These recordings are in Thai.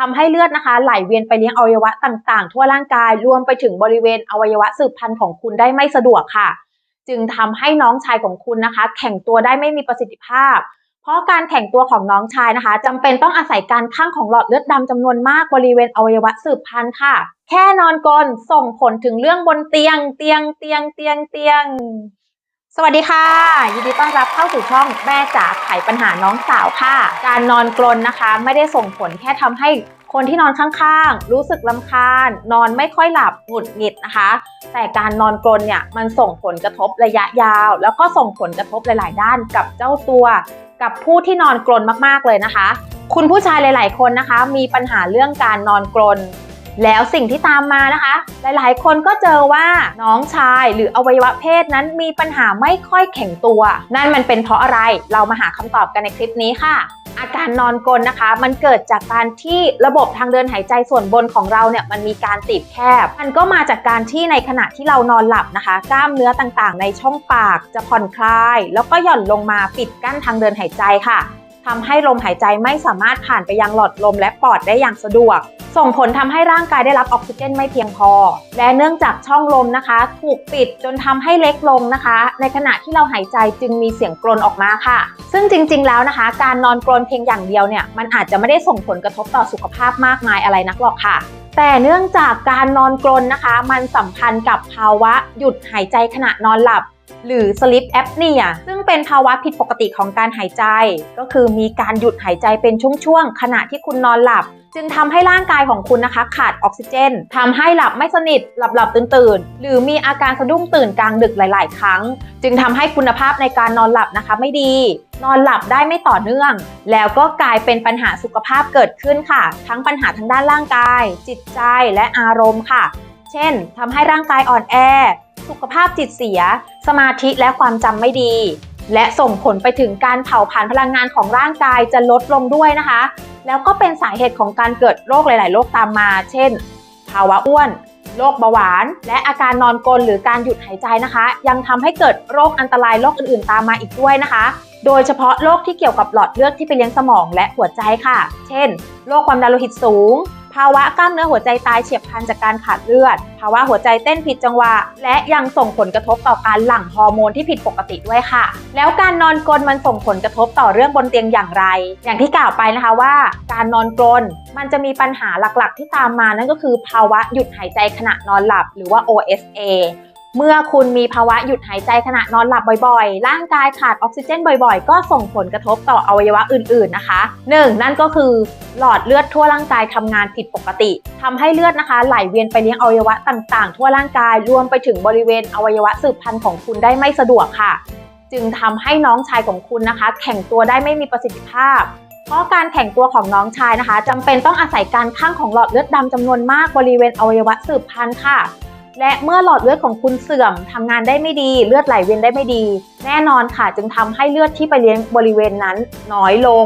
ทำให้เลือดนะคะไหลเวียนไปเลี้ยงอวัยวะต่างๆ ทั่วร่างกายรวมไปถึงบริเวณอวัยวะสืบพันธุ์ของคุณได้ไม่สะดวกค่ะ จึงทำให้น้องชายของคุณนะคะ แข่งตัวได้ไม่มีประสิทธิภาพ เพราะการแข่งตัวของน้องชายนะคะจำเป็นต้องอาศัยการข้างของหลอดเลือดดำจำนวนมากบริเวณอวัยวะสืบพันธุ์ค่ะ แค่นอนกลนส่งผลถึงเรื่องบนเตียง เตียงเตียงเตียงเตียง สวัสดีค่ะ ยินดีต้อนรับเข้าสู่ช่องแม่จ๋าไขปัญหาน้องสาวค่ะ การนอนกลนนะคะ ไม่ได้ส่งผลแค่ทำให้คนที่นอนข้างๆ รู้สึกลำคาญ นอนไม่ค่อยหลับหงุดหงิดนะคะ แต่การนอนกลนเนี่ยมันส่งผลกระทบระยะยาว แล้วก็ส่งผลกระทบหลาย ๆ ด้านกับเจ้าตัว กับผู้ที่นอนกลนมากๆเลยนะคะ คุณผู้ชายหลาย ๆ คนนะคะ มีปัญหาเรื่องการนอนกลน แล้วสิ่งที่ตามมานะคะ หลายๆ คนก็เจอว่าน้องชายหรืออวัยวะเพศนั้นมีปัญหาไม่ค่อยแข็งตัว นั่นมันเป็นเพราะอะไรเรามาหาคำตอบกันในคลิปนี้ค่ะอาการนอนกลนนะคะ มันเกิดจากการที่ระบบทางเดินหายใจส่วนบนของเราเนี่ยมันมีการตีบแคบ มันก็มาจากการที่ในขณะที่เรานอนหลับนะคะ กล้ามเนื้อต่างๆ ในช่องปากจะผ่อนคลาย แล้วก็หย่อนลงมาปิดกั้นทางเดินหายใจค่ะ ทำให้ลมหายใจไม่สามารถผ่านไปยังหลอดลมและปอดได้อย่างสะดวก ส่งผลทำให้ร่างกายได้รับออกซิเจนไม่เพียงพอ และเนื่องจากช่องลมนะคะ ถูกปิดจนทำให้เล็กลงนะคะ ในขณะที่เราหายใจจึงมีเสียงกรนออกมาค่ะ ซึ่งจริง ๆ แล้วนะคะ การนอนกรนเพียงอย่างเดียวเนี่ยมันอาจจะไม่ได้ส่งผลกระทบต่อสุขภาพมากมายอะไรนักหรอกค่ะแต่เนื่องจากการนอนกรนนะคะ มันสัมพันธ์กับภาวะหยุดหายใจขณะนอนหลับ หรือ sleep apnea ซึ่งเป็นภาวะผิดปกติของการหายใจ ก็คือมีการหยุดหายใจเป็นช่วงๆขณะที่คุณนอนหลับ จึงทำให้ร่างกายของคุณนะคะ ขาดออกซิเจนทำให้หลับไม่สนิทหลับหลับตื่นตื่นหรือมีอาการสะดุ้งตื่นกลางดึกหลาย ๆ ครั้ง จึงทำให้คุณภาพในการนอนหลับนะคะไม่ดี นอนหลับได้ไม่ต่อเนื่อง แล้วก็กลายเป็นปัญหาสุขภาพเกิดขึ้นค่ะ ทั้งปัญหาทางด้านร่างกาย จิตใจและอารมณ์ค่ะ เช่นทำให้ร่างกายอ่อนแอ สุขภาพจิตเสีย สมาธิและความจำไม่ดี และส่งผลไปถึงการเผาผลาญพลังงานของร่างกายจะลดลงด้วยนะคะ แล้วก็เป็นสาเหตุของการเกิดโรคหลาย ๆ โรคตามมา เช่น ภาวะอ้วนโรคเบาหวาน และอาการนอนกลนหรือการหยุดหายใจนะคะ ยังทำให้เกิดโรคอันตรายโรคอื่นๆ ตามมาอีกด้วยนะคะ โดยเฉพาะโรคที่เกี่ยวกับหลอดเลือดที่ไปเลี้ยงสมองและหัวใจค่ะ เช่น โรคความดันโลหิตสูง ภาวะกล้ามเนื้อหัวใจตายเฉียบพลันจากการขาดเลือด ภาวะหัวใจเต้นผิดจังหวะ และยังส่งผลกระทบต่อการหลั่งฮอร์โมนที่ผิดปกติด้วยค่ะ แล้วการนอนกรนมันส่งผลกระทบต่อเรื่องบนเตียงอย่างไร อย่างที่กล่าวไปนะคะว่า การนอนกรนมันจะมีปัญหาหลักๆ ที่ตามมานั่นก็คือ ภาวะหยุดหายใจขณะนอนหลับ หรือว่า OSA เมื่อคุณมีภาวะหยุดหายใจขณะนอนหลับบ่อยๆ ร่างกายขาดออกซิเจนบ่อยๆ ก็ส่งผลกระทบต่ออวัยวะอื่นๆนะคะ 1. นั่นก็คือหลอดเลือดทั่วร่างกายทำงานผิดปกติทำให้เลือดนะคะ ไหลเวียนไปเลี้ยงอวัยวะต่างๆ ทั่วร่างกายรวมไปถึงบริเวณอวัยวะสืบพันธุ์ของคุณได้ไม่สะดวกค่ะ จึงทำให้น้องชายของคุณนะคะ แข่งตัวได้ไม่มีประสิทธิภาพเพราะการแข่งตัวของน้องชายนะคะจำเป็นต้องอาศัยการข้างของหลอดเลือดดำจำนวนมากบริเวณอวัยวะสืบพันธุ์ค่ะ และเมื่อหลอดเลือดของคุณเสื่อมทำงานได้ไม่ดี เลือดไหลเวียนได้ไม่ดี แน่นอนค่ะจึงทำให้เลือดที่ไปเลี้ยงบริเวณนั้นน้อยลง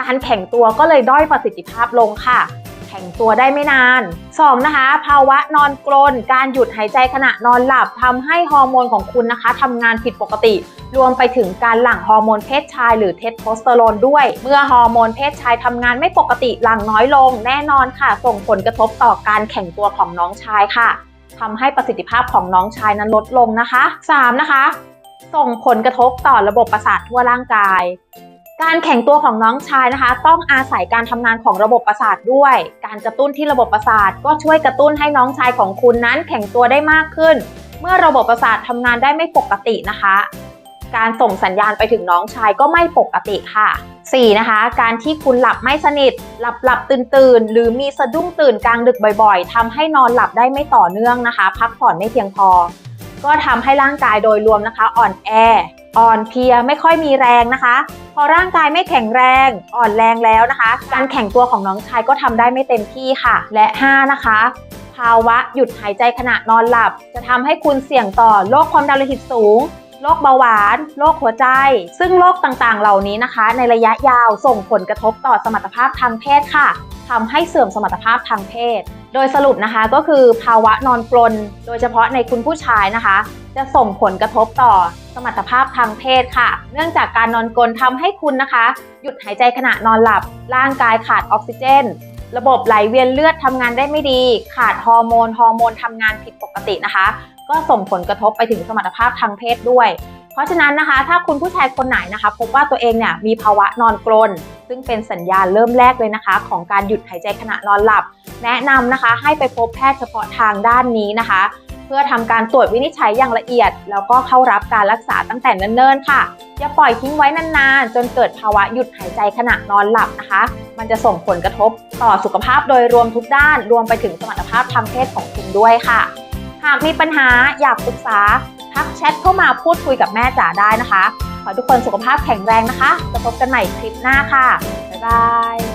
การแข่งตัวก็เลยด้อยประสิทธิภาพลงค่ะ แข่งตัวได้ไม่นาน 2. นะคะ ภาวะนอนกรน การหยุดหายใจขณะนอนหลับทำให้ฮอร์โมนของคุณนะคะทำงานผิดปกติ รวมไปถึงการหลั่งฮอร์โมนเพศชาย หรือเทสโทสเตอโรนด้วย เมื่อฮอร์โมนเพศชายทำงานไม่ปกติหลั่งน้อยลง แน่นอนค่ะ ส่งผลกระทบต่อการแข่งตัวของน้องชายค่ะ ทำให้ประสิทธิภาพของน้องชายนั้นลดลงนะคะ 3. นะคะ ส่งผลกระทบต่อระบบประสาททั่วร่างกาย การแข่งตัวของน้องชายนะคะ ต้องอาศัยการทำงานของระบบประสาทด้วย การกระตุ้นที่ระบบประสาทก็ช่วยกระตุ้นให้น้องชายของคุณนั้นแข่งตัวได้มากขึ้น เมื่อระบบประสาททำงานได้ไม่ปกตินะคะ การส่งสัญญาณไปถึงน้องชายก็ไม่ปกติค่ะ 4. นะคะ การที่คุณหลับไม่สนิท หลับหลับตื่นตื่นหรือมีสะดุ้งตื่นกลางดึกบ่อยๆทำให้นอนหลับได้ไม่ต่อเนื่องนะคะ พักผ่อนไม่เพียงพอ ก็ทำให้ร่างกายโดยรวมนะคะ อ่อนแอ อ่อนเพลียไม่ค่อยมีแรงนะคะ พอร่างกายไม่แข็งแรง อ่อนแรงแล้วนะคะ การแข่งตัวของน้องชายก็ทำได้ไม่เต็มที่ค่ะ และ 5 นะคะภาวะหยุดหายใจขณะนอนหลับ จะทำให้คุณเสี่ยงต่อโรคความดันโลหิตสูง โรคเบาหวานโรคหัวใจ ซึ่งโรคต่างๆ เหล่านี้นะคะ ในระยะยาวส่งผลกระทบต่อสมรรถภาพทางเพศค่ะทำให้เสื่อมสมรรถภาพทางเพศ โดยสรุปนะคะก็คือภาวะนอนกรน โดยเฉพาะในคุณผู้ชายนะคะ จะส่งผลกระทบต่อสมรรถภาพทางเพศค่ะ เนื่องจากการนอนกรนทำให้คุณนะคะ หยุดหายใจขณะนอนหลับ ร่างกายขาดออกซิเจน ระบบไหลเวียนเลือดทำงานได้ไม่ดี ขาดฮอร์โมน ฮอร์โมนทำงานผิดปกตินะคะ ก็ส่งผลกระทบไปถึงสมรรถภาพทางเพศด้วย เพราะฉะนั้นนะคะ ถ้าคุณผู้ชายคนไหนนะคะ พบว่าตัวเองเนี่ยมีภาวะนอนกรน ซึ่งเป็นสัญญาณเริ่มแรกเลยนะคะ ของการหยุดหายใจขณะนอนหลับ แนะนำนะคะ ให้ไปพบแพทย์เฉพาะทางด้านนี้นะคะ เพื่อทำการตรวจวินิจฉัยอย่างละเอียด แล้วก็เข้ารับการรักษาตั้งแต่เนิ่นๆค่ะอย่าปล่อยทิ้งไว้นานๆ จนเกิดภาวะหยุดหายใจขณะนอนหลับนะคะ มันจะส่งผลกระทบต่อสุขภาพโดยรวมทุกด้าน รวมไปถึงสมรรถภาพทางเพศของคุณด้วยค่ะ หากมีปัญหาอยากปรึกษาทักแชทเข้ามาพูดคุยกับแม่จ๋าได้นะคะ ขอทุกคนสุขภาพแข็งแรงนะคะ จะพบกันใหม่คลิปหน้าค่ะ บ๊ายบาย